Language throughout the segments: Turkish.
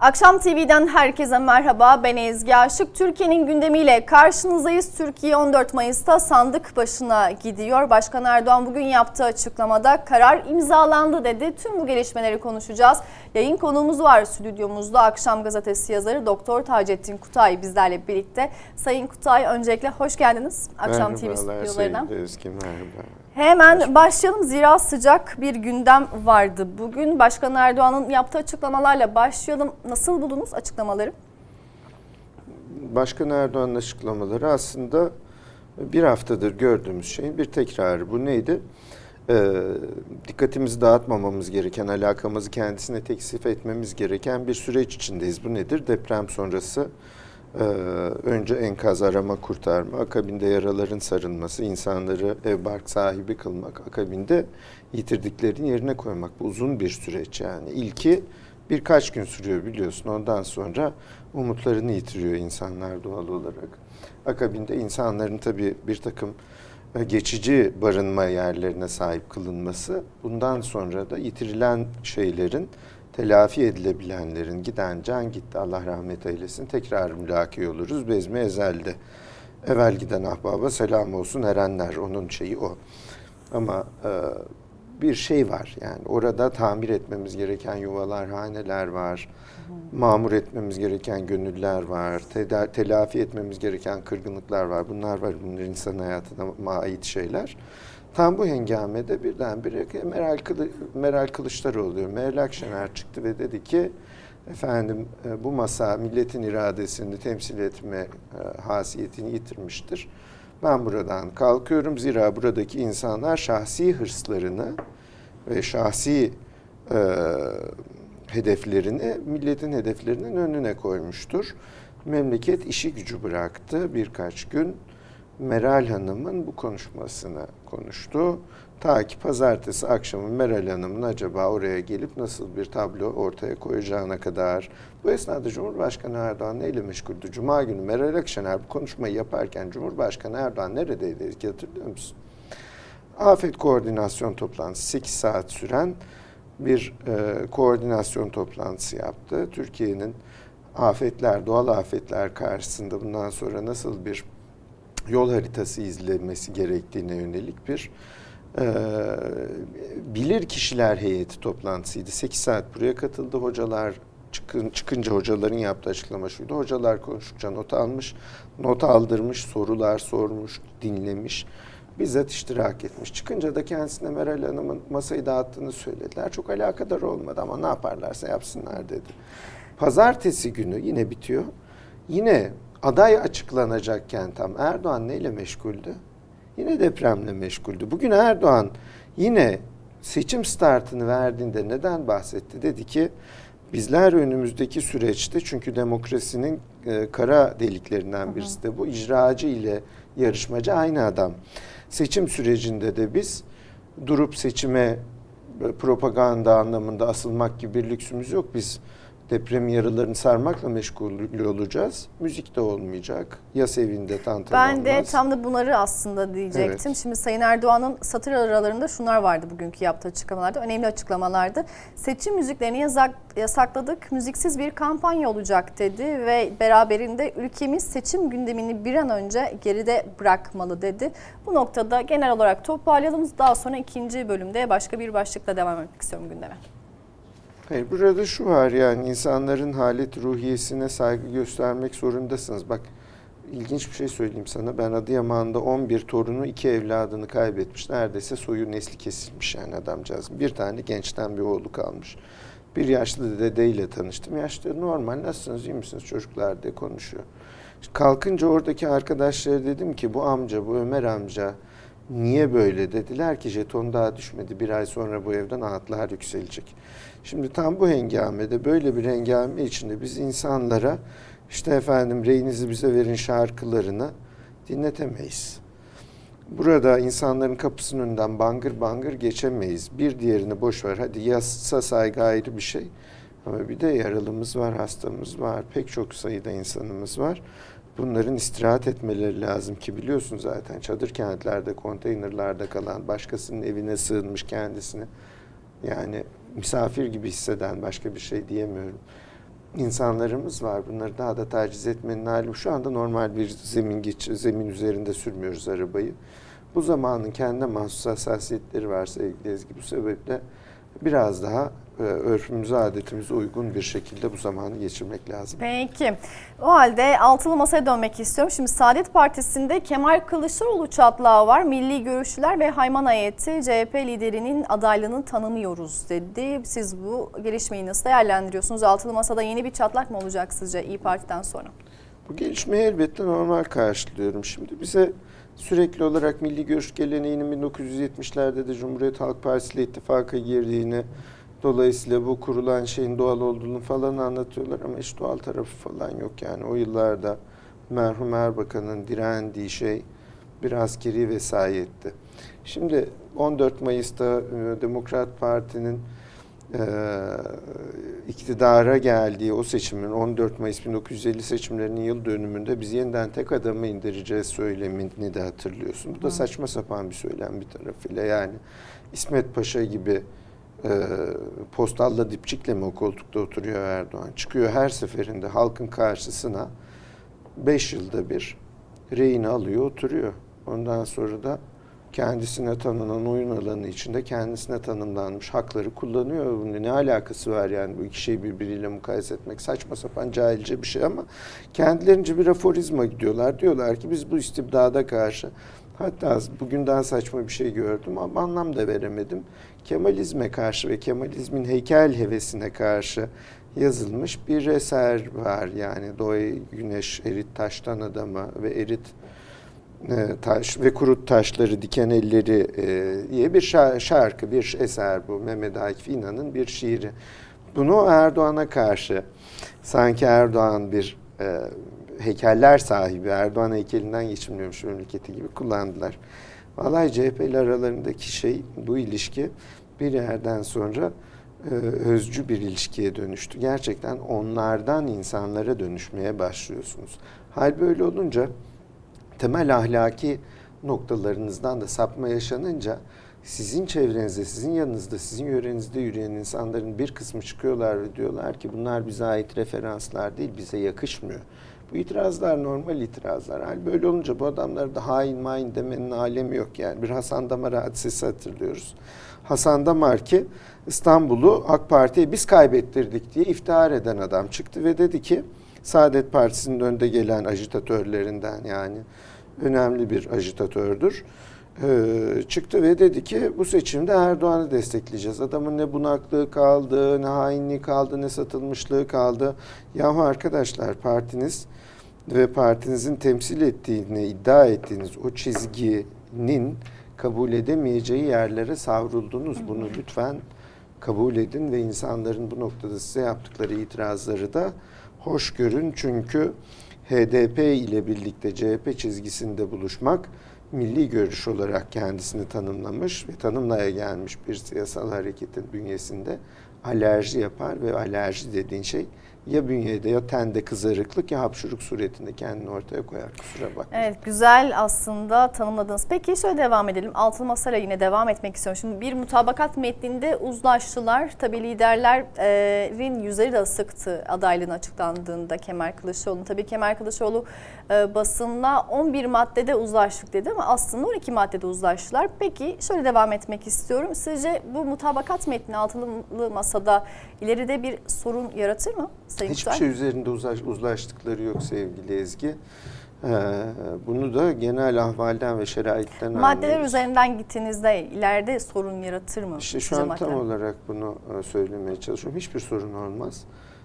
Akşam TV'den herkese merhaba. Ben Ezgi Aşık. Türkiye'nin gündemiyle karşınızdayız. Türkiye 14 Mayıs'ta sandık başına gidiyor. Başkan Erdoğan bugün yaptığı açıklamada karar imzalandı dedi. Tüm bu gelişmeleri konuşacağız. Yayın konuğumuz var stüdyomuzda. Akşam gazetesi yazarı Doktor Taceddin Kutay bizlerle birlikte. Sayın Kutay öncelikle hoş geldiniz. Akşam TV stüdyolarına. Ezgi, merhaba. Hemen başlayalım zira sıcak bir gündem vardı. Bugün Başkan Erdoğan'ın yaptığı açıklamalarla başlayalım. Nasıl buldunuz açıklamaları? Başkan Erdoğan'ın açıklamaları aslında bir haftadır gördüğümüz şeyin bir tekrarı. Bu neydi? Ee, dikkatimizi dağıtmamamız gereken, alakamızı kendisine teksif etmemiz gereken bir süreç içindeyiz. Bu nedir? Deprem sonrası e, önce enkaz arama kurtarma, akabinde yaraların sarılması, insanları ev bark sahibi kılmak, akabinde yitirdiklerini yerine koymak. Bu uzun bir süreç yani. İlki birkaç gün sürüyor biliyorsun. Ondan sonra umutlarını yitiriyor insanlar doğal olarak. Akabinde insanların tabii bir takım e, geçici barınma yerlerine sahip kılınması, bundan sonra da yitirilen şeylerin telafi edilebilenlerin giden can gitti Allah rahmet eylesin tekrar mülaki oluruz bezme ezelde. Evvel giden ahbaba selam olsun erenler onun şeyi o. Ama e, bir şey var yani orada tamir etmemiz gereken yuvalar, haneler var. Mamur etmemiz gereken gönüller var. Teda- telafi etmemiz gereken kırgınlıklar var. Bunlar var. Bunlar insan hayatına ait şeyler. Tam bu hengamede birdenbire Meral, Kılı, Meral Kılıçdaroğlu oluyor. Meral Akşener çıktı ve dedi ki efendim e, bu masa milletin iradesini temsil etme e, hasiyetini yitirmiştir. Ben buradan kalkıyorum zira buradaki insanlar şahsi hırslarını ve şahsi e, hedeflerini milletin hedeflerinin önüne koymuştur. Memleket işi gücü bıraktı birkaç gün. Meral Hanım'ın bu konuşmasını konuştu. Ta ki pazartesi akşamı Meral Hanım'ın acaba oraya gelip nasıl bir tablo ortaya koyacağına kadar. Bu esnada Cumhurbaşkanı Erdoğan neyle meşguldü? Cuma günü Meral Akşener bu konuşmayı yaparken Cumhurbaşkanı Erdoğan neredeydi ki hatırlıyor musun? Afet koordinasyon toplantısı 8 saat süren bir e, koordinasyon toplantısı yaptı. Türkiye'nin afetler, doğal afetler karşısında bundan sonra nasıl bir yol haritası izlenmesi gerektiğine yönelik bir e, bilir kişiler heyeti toplantısıydı. 8 saat buraya katıldı hocalar. Çıkın, çıkınca hocaların yaptığı açıklama şuydu. Hocalar konuştukça not almış, not aldırmış, sorular sormuş, dinlemiş bizzat iştirak etmiş. Çıkınca da kendisine Meral Hanım'ın masayı dağıttığını söylediler. Çok alakadar olmadı ama ne yaparlarsa yapsınlar dedi. Pazartesi günü yine bitiyor. Yine aday açıklanacakken tam Erdoğan neyle meşguldü? Yine depremle meşguldü. Bugün Erdoğan yine seçim startını verdiğinde neden bahsetti? Dedi ki bizler önümüzdeki süreçte çünkü demokrasinin e, kara deliklerinden birisi de bu icracı ile yarışmacı aynı adam. Seçim sürecinde de biz durup seçime propaganda anlamında asılmak gibi bir lüksümüz yok. Biz deprem yaralarını sarmakla meşgul olacağız. Müzik de olmayacak. Yas evinde tantana Ben de olmaz. tam da bunları aslında diyecektim. Evet. Şimdi Sayın Erdoğan'ın satır aralarında şunlar vardı bugünkü yaptığı açıklamalarda. Önemli açıklamalardı. Seçim müziklerini yasak, yasakladık. Müziksiz bir kampanya olacak dedi ve beraberinde ülkemiz seçim gündemini bir an önce geride bırakmalı dedi. Bu noktada genel olarak toparlayalım. Daha sonra ikinci bölümde başka bir başlıkla devam etmek istiyorum gündeme. Hayır, burada şu var yani insanların halet ruhiyesine saygı göstermek zorundasınız. Bak ilginç bir şey söyleyeyim sana. Ben Adıyaman'da 11 torunu, iki evladını kaybetmiş. Neredeyse soyu nesli kesilmiş yani adamcağız. Bir tane gençten bir oğlu kalmış. Bir yaşlı dedeyle tanıştım. Yaşlı normal nasılsınız iyi misiniz çocuklar diye konuşuyor. Kalkınca oradaki arkadaşlara dedim ki bu amca, bu Ömer amca niye böyle dediler ki jeton daha düşmedi. Bir ay sonra bu evden ağıtlar yükselecek. Şimdi tam bu hengamede böyle bir hengame içinde biz insanlara işte efendim reyinizi bize verin şarkılarını dinletemeyiz. Burada insanların kapısının önünden bangır bangır geçemeyiz. Bir diğerini boş ver. Hadi yasa saygı ayrı bir şey. Ama bir de yaralımız var, hastamız var, pek çok sayıda insanımız var. Bunların istirahat etmeleri lazım ki biliyorsun zaten çadır kentlerde, konteynerlarda kalan, başkasının evine sığınmış kendisini. Yani misafir gibi hisseden başka bir şey diyemiyorum. insanlarımız var. Bunları daha da taciz etmenin hali. Şu anda normal bir zemin geç, zemin üzerinde sürmüyoruz arabayı. Bu zamanın kendine mahsus hassasiyetleri var sevgili Ezgi. Bu sebeple biraz daha örfümüze, adetimize uygun bir şekilde bu zamanı geçirmek lazım. Peki. O halde altılı masaya dönmek istiyorum. Şimdi Saadet Partisi'nde Kemal Kılıçdaroğlu çatlağı var. Milli görüşçüler ve Hayman heyeti CHP liderinin adaylığını tanımıyoruz dedi. Siz bu gelişmeyi nasıl değerlendiriyorsunuz? Altılı masada yeni bir çatlak mı olacak sizce İyi Parti'den sonra? Bu gelişmeyi elbette normal karşılıyorum. Şimdi bize sürekli olarak milli görüş geleneğinin 1970'lerde de Cumhuriyet Halk Partisi ile ittifaka girdiğini, dolayısıyla bu kurulan şeyin doğal olduğunu falan anlatıyorlar ama hiç doğal tarafı falan yok. Yani o yıllarda merhum Erbakan'ın direndiği şey bir askeri vesayetti. Şimdi 14 Mayıs'ta e, Demokrat Parti'nin e, iktidara geldiği o seçimin 14 Mayıs 1950 seçimlerinin yıl dönümünde biz yeniden tek adamı indireceğiz söylemini de hatırlıyorsun. Bu da saçma sapan bir söylem bir tarafıyla yani İsmet Paşa gibi e, postalla dipçikle mi o koltukta oturuyor Erdoğan? Çıkıyor her seferinde halkın karşısına 5 yılda bir reyini alıyor oturuyor. Ondan sonra da kendisine tanınan oyun alanı içinde kendisine tanımlanmış hakları kullanıyor. Bunun ne alakası var yani bu iki şeyi birbiriyle mukayese etmek saçma sapan cahilce bir şey ama kendilerince bir aforizma gidiyorlar. Diyorlar ki biz bu istibdada karşı hatta bugün daha saçma bir şey gördüm ama anlam da veremedim. Kemalizme karşı ve Kemalizmin heykel hevesine karşı yazılmış bir eser var. Yani Doğu Güneş Erit Taştan Adamı ve Erit e, taş ve kurut taşları diken elleri e, diye bir şa- şarkı, bir eser bu. Mehmet Akif İnan'ın bir şiiri. Bunu Erdoğan'a karşı sanki Erdoğan bir e, heykeller sahibi, Erdoğan heykelinden geçinmiyormuş memleketi gibi kullandılar. Vallahi CHP ile aralarındaki şey, bu ilişki bir yerden sonra e, özcü bir ilişkiye dönüştü. Gerçekten onlardan insanlara dönüşmeye başlıyorsunuz. Hal böyle olunca temel ahlaki noktalarınızdan da sapma yaşanınca sizin çevrenizde, sizin yanınızda, sizin yörenizde yürüyen insanların bir kısmı çıkıyorlar ve diyorlar ki bunlar bize ait referanslar değil, bize yakışmıyor. Bu itirazlar normal itirazlar. Hal böyle olunca bu adamlara da hain main demenin alemi yok yani. Bir Hasan Damar hadisesi hatırlıyoruz. Hasan Damar ki İstanbul'u AK Parti'ye biz kaybettirdik diye iftihar eden adam çıktı ve dedi ki Saadet Partisi'nin önde gelen ajitatörlerinden yani önemli bir ajitatördür. Ee, çıktı ve dedi ki bu seçimde Erdoğan'ı destekleyeceğiz. Adamın ne bunaklığı kaldı, ne hainliği kaldı, ne satılmışlığı kaldı. Yahu arkadaşlar partiniz ve partinizin temsil ettiğini iddia ettiğiniz o çizginin kabul edemeyeceği yerlere savruldunuz. Bunu lütfen kabul edin ve insanların bu noktada size yaptıkları itirazları da hoş görün. Çünkü HDP ile birlikte CHP çizgisinde buluşmak milli görüş olarak kendisini tanımlamış ve tanımlaya gelmiş bir siyasal hareketin bünyesinde alerji yapar ve alerji dediğin şey ya bünyede ya tende kızarıklık ya hapşuruk suretinde kendini ortaya koyar. Kusura bakma. Evet güzel aslında tanımladınız. Peki şöyle devam edelim. Altılı Masa'yla yine devam etmek istiyorum. Şimdi bir mutabakat metninde uzlaştılar. Tabii liderlerin yüzleri de ısıktı adaylığın açıklandığında Kemal Kılıçdaroğlu. Tabii Kemal Kılıçdaroğlu e, basınla 11 maddede uzlaştık dedi ama aslında 12 maddede uzlaştılar. Peki şöyle devam etmek istiyorum. Sizce bu mutabakat metni altılı masada ileride bir sorun yaratır mı? Sayın Hiçbir Kutay? şey üzerinde uzaş- uzlaştıkları yok sevgili Ezgi. Ee, bunu da genel ahvalden ve şeraitten Maddeler anlıyoruz. üzerinden gittiğinizde ileride sorun yaratır mı? İşte şu an tam maddeler? olarak bunu e, söylemeye çalışıyorum. Hiçbir sorun olmaz.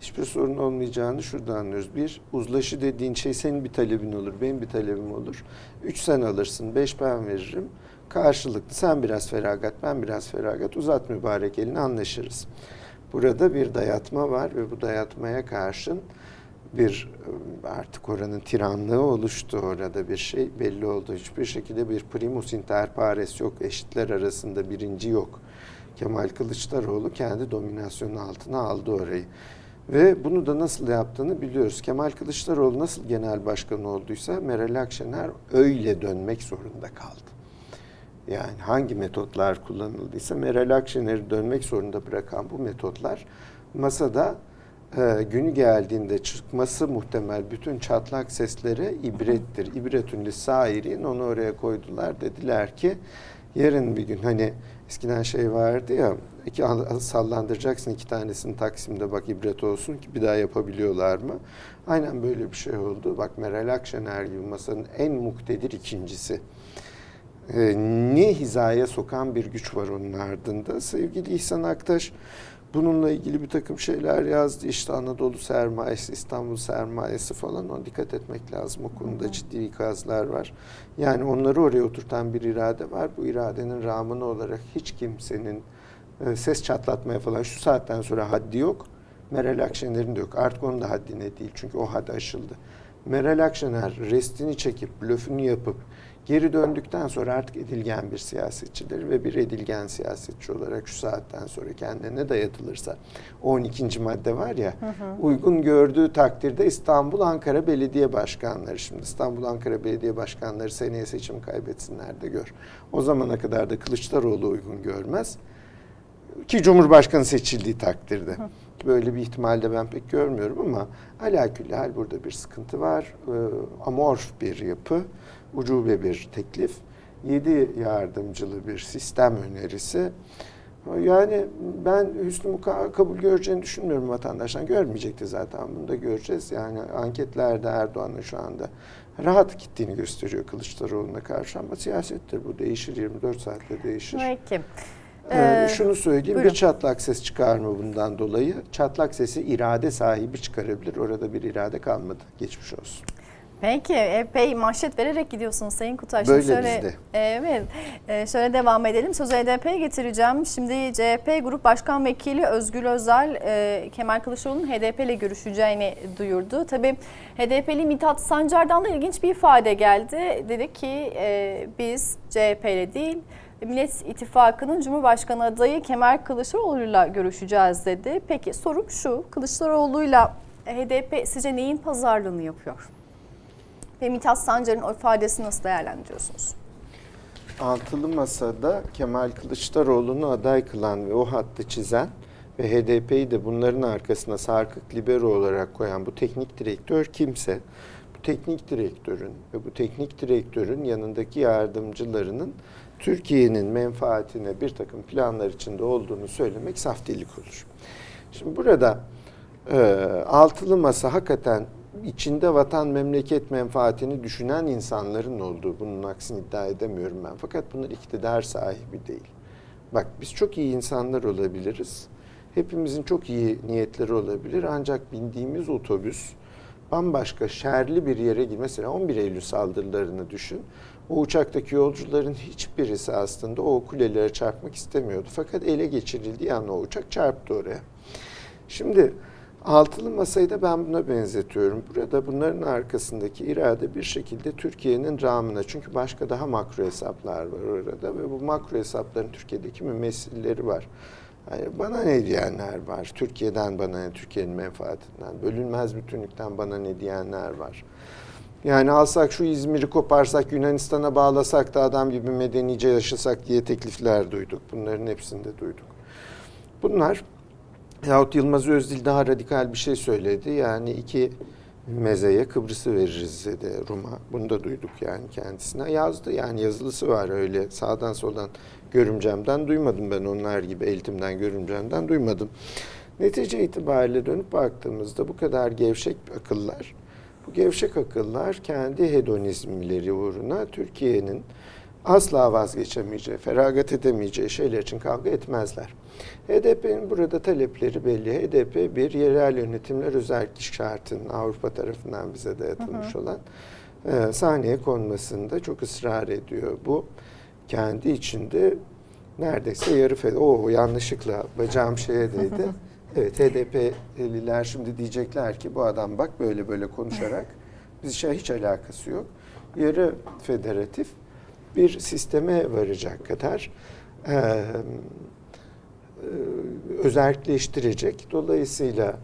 Hiçbir sorun olmayacağını şurada anlıyoruz. Bir, uzlaşı dediğin şey senin bir talebin olur, benim bir talebim olur. Üç sen alırsın, beş ben veririm. Karşılıklı sen biraz feragat, ben biraz feragat. Uzat mübarek elini anlaşırız. Burada bir dayatma var ve bu dayatmaya karşın bir artık oranın tiranlığı oluştu orada bir şey belli oldu. Hiçbir şekilde bir primus inter pares yok. Eşitler arasında birinci yok. Kemal Kılıçdaroğlu kendi dominasyonu altına aldı orayı. Ve bunu da nasıl yaptığını biliyoruz. Kemal Kılıçdaroğlu nasıl genel başkan olduysa Meral Akşener öyle dönmek zorunda kaldı. Yani hangi metotlar kullanıldıysa Meral Akşener'i dönmek zorunda bırakan bu metotlar masada e, günü geldiğinde çıkması muhtemel bütün çatlak seslere ibrettir. İbretün lisairin onu oraya koydular. Dediler ki yarın bir gün hani eskiden şey vardı ya iki al- sallandıracaksın iki tanesini Taksim'de bak ibret olsun ki bir daha yapabiliyorlar mı? Aynen böyle bir şey oldu. Bak Meral Akşener gibi masanın en muktedir ikincisi. Ee, ne hizaya sokan bir güç var onun ardında. Sevgili İhsan Aktaş bununla ilgili bir takım şeyler yazdı. İşte Anadolu sermayesi, İstanbul sermayesi falan ona dikkat etmek lazım. O konuda ciddi ikazlar var. Yani onları oraya oturtan bir irade var. Bu iradenin rağmını olarak hiç kimsenin e, ses çatlatmaya falan şu saatten sonra haddi yok. Meral Akşener'in de yok. Artık onun da haddine değil. Çünkü o had aşıldı. Meral Akşener restini çekip, blöfünü yapıp geri döndükten sonra artık edilgen bir siyasetçidir ve bir edilgen siyasetçi olarak şu saatten sonra kendine dayatılırsa o 12. madde var ya uygun gördüğü takdirde İstanbul Ankara Belediye Başkanları şimdi İstanbul Ankara Belediye Başkanları seneye seçim kaybetsinler de gör. O zamana kadar da Kılıçdaroğlu uygun görmez ki Cumhurbaşkanı seçildiği takdirde. Böyle bir ihtimalde ben pek görmüyorum ama alakülli hal burada bir sıkıntı var. Ee, amorf bir yapı, ucube bir teklif, yedi yardımcılı bir sistem önerisi. Yani ben Hüsnü kabul göreceğini düşünmüyorum vatandaştan. Görmeyecekti zaten bunu da göreceğiz. Yani anketlerde Erdoğan'ın şu anda rahat gittiğini gösteriyor Kılıçdaroğlu'na karşı ama siyasettir bu değişir 24 saatte değişir. Peki. Ee, Ee, şunu söyleyeyim buyurun. bir çatlak ses çıkar mı bundan dolayı? Çatlak sesi irade sahibi çıkarabilir. Orada bir irade kalmadı. Geçmiş olsun. Peki epey manşet vererek gidiyorsunuz Sayın Kutaş. Böyle şöyle, bizde. Evet. Ee, şöyle devam edelim. Sözü HDP'ye getireceğim. Şimdi CHP Grup Başkan Vekili Özgür Özel e, Kemal Kılıçdaroğlu'nun HDP ile görüşeceğini duyurdu. Tabii HDP'li Mithat Sancar'dan da ilginç bir ifade geldi. Dedi ki e, biz CHP ile değil Millet İttifakı'nın Cumhurbaşkanı adayı Kemal Kılıçdaroğlu'yla görüşeceğiz dedi. Peki sorum şu. Kılıçdaroğlu'yla HDP sizce neyin pazarlığını yapıyor? Ve Mithat Sancar'ın o ifadesini nasıl değerlendiriyorsunuz? Altılı Masa'da Kemal Kılıçdaroğlu'nu aday kılan ve o hattı çizen ve HDP'yi de bunların arkasına sarkık libero olarak koyan bu teknik direktör kimse, bu teknik direktörün ve bu teknik direktörün yanındaki yardımcılarının Türkiye'nin menfaatine bir takım planlar içinde olduğunu söylemek saf delilik olur. Şimdi burada e, altılı masa hakikaten içinde vatan memleket menfaatini düşünen insanların olduğu bunun aksini iddia edemiyorum ben. Fakat bunlar iktidar sahibi değil. Bak biz çok iyi insanlar olabiliriz. Hepimizin çok iyi niyetleri olabilir ancak bindiğimiz otobüs bambaşka şerli bir yere gir. Mesela 11 Eylül saldırılarını düşün. O uçaktaki yolcuların hiçbirisi aslında o kulelere çarpmak istemiyordu. Fakat ele geçirildiği an o uçak çarptı oraya. Şimdi altılı masayı da ben buna benzetiyorum. Burada bunların arkasındaki irade bir şekilde Türkiye'nin ramına. Çünkü başka daha makro hesaplar var orada ve bu makro hesapların Türkiye'deki mümessilleri var. Yani bana ne diyenler var? Türkiye'den bana ne? Türkiye'nin menfaatinden. Bölünmez bütünlükten bana ne diyenler var. Yani alsak şu İzmir'i koparsak Yunanistan'a bağlasak da adam gibi medenice yaşasak diye teklifler duyduk. Bunların hepsini de duyduk. Bunlar Yahut Yılmaz Özdil daha radikal bir şey söyledi. Yani iki mezeye Kıbrıs'ı veririz dedi Rum'a. Bunu da duyduk yani kendisine. Yazdı yani yazılısı var öyle sağdan soldan görümcemden duymadım ben onlar gibi eğitimden görümcemden duymadım. Netice itibariyle dönüp baktığımızda bu kadar gevşek akıllar, bu gevşek akıllar kendi hedonizmleri uğruna Türkiye'nin asla vazgeçemeyeceği, feragat edemeyeceği şeyler için kavga etmezler. HDP'nin burada talepleri belli. HDP bir yerel yönetimler özellik şartının Avrupa tarafından bize dayatılmış olan e, sahneye konmasında çok ısrar ediyor. Bu kendi içinde neredeyse yarı fed. Oo yanlışlıkla bacağım şeye değdi. Evet HDP'liler şimdi diyecekler ki bu adam bak böyle böyle konuşarak biz şey hiç alakası yok. Yarı federatif bir sisteme varacak kadar e, e, özelleştirecek. Dolayısıyla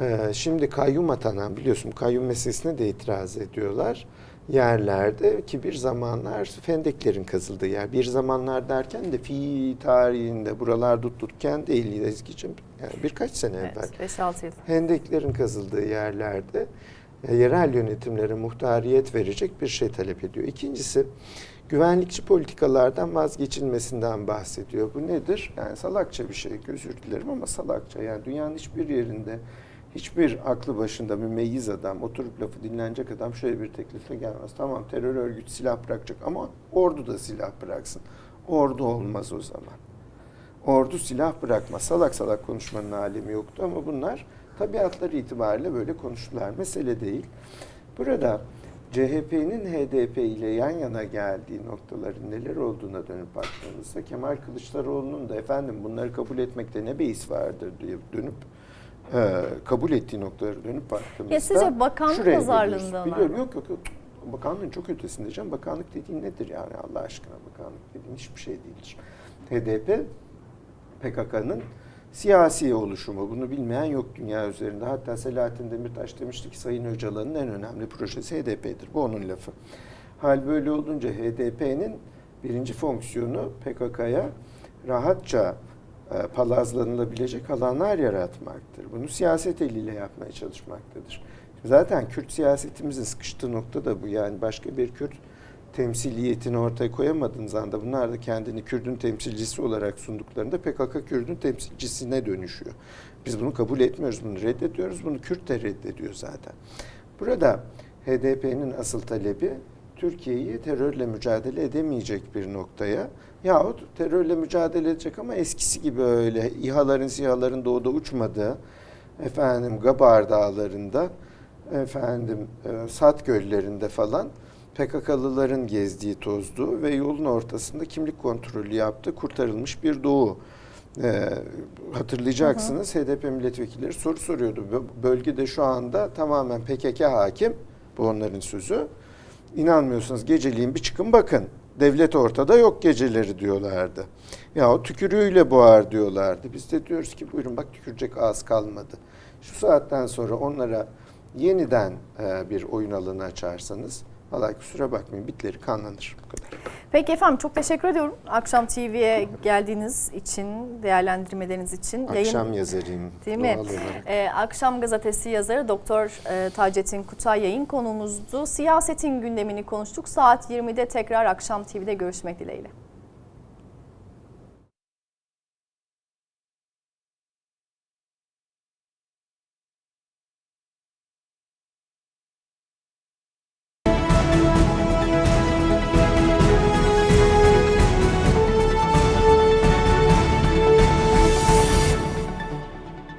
e, şimdi kayyum atanan biliyorsun kayyum meselesine de itiraz ediyorlar. yerlerde ki bir zamanlar Fendeklerin kazıldığı yer. Bir zamanlar derken de fi tarihinde buralar tutukken değil Ezgi'cim. Yani birkaç sene evvel. Evet 5-6 yıl. Hendeklerin kazıldığı yerlerde e, yerel yönetimlere muhtariyet verecek bir şey talep ediyor. İkincisi güvenlikçi politikalardan vazgeçilmesinden bahsediyor. Bu nedir? Yani salakça bir şey, özür dilerim ama salakça. Yani dünyanın hiçbir yerinde hiçbir aklı başında mümeyyiz adam, oturup lafı dinlenecek adam şöyle bir teklifle gelmez. Tamam terör örgütü silah bırakacak ama ordu da silah bıraksın. Ordu olmaz o zaman. Ordu silah bırakma. Salak salak konuşmanın alemi yoktu ama bunlar tabiatları itibariyle böyle konuştular. Mesele değil. Burada CHP'nin HDP ile yan yana geldiği noktaların neler olduğuna dönüp baktığımızda Kemal Kılıçdaroğlu'nun da efendim bunları kabul etmekte ne beis vardır diye dönüp e, kabul ettiği noktalara dönüp baktığımızda Ya sizce bakanlık pazarlığında? Biliyorum yok yok yok. Bakanlığın çok ötesinde canım. Bakanlık dediğin nedir yani Allah aşkına bakanlık dediğin hiçbir şey değildir. HDP PKK'nın siyasi oluşumu. Bunu bilmeyen yok dünya üzerinde. Hatta Selahattin Demirtaş demişti ki Sayın Öcalan'ın en önemli projesi HDP'dir. Bu onun lafı. Hal böyle olunca HDP'nin birinci fonksiyonu PKK'ya rahatça e, palazlanılabilecek alanlar yaratmaktır. Bunu siyaset eliyle yapmaya çalışmaktadır. Zaten Kürt siyasetimizin sıkıştığı nokta da bu. Yani başka bir Kürt temsiliyetini ortaya koyamadığınız anda bunlar da kendini Kürdün temsilcisi olarak sunduklarında PKK Kürdün temsilcisine dönüşüyor. Biz bunu kabul etmiyoruz, bunu reddediyoruz. Bunu Kürt de reddediyor zaten. Burada HDP'nin asıl talebi Türkiye'yi terörle mücadele edemeyecek bir noktaya yahut terörle mücadele edecek ama eskisi gibi öyle İHA'ların SİHA'ların doğuda uçmadığı efendim Gabar Dağları'nda efendim e, Sat Göllerinde falan PKK'lıların gezdiği tozduğu ve yolun ortasında kimlik kontrolü yaptı kurtarılmış bir doğu. Ee, hatırlayacaksınız HDP milletvekilleri soru soruyordu. Bö- Bölgede şu anda tamamen PKK hakim. Bu onların sözü. İnanmıyorsanız geceliğin bir çıkın bakın. Devlet ortada yok geceleri diyorlardı. Ya o tükürüğüyle boğar diyorlardı. Biz de diyoruz ki buyurun bak tükürecek ağız kalmadı. Şu saatten sonra onlara yeniden e, bir oyun alanı açarsanız vallahi kusura bakmayın bitleri kanlanır bu kadar. Peki efendim çok teşekkür ediyorum. Akşam TV'ye geldiğiniz için, değerlendirmeleriniz için. Akşam yazarıyım Değil mi? Ee, Akşam gazetesi yazarı Doktor e, Taceddin Kutay yayın konuğumuzdu. Siyasetin gündemini konuştuk. Saat 20'de tekrar Akşam TV'de görüşmek dileğiyle.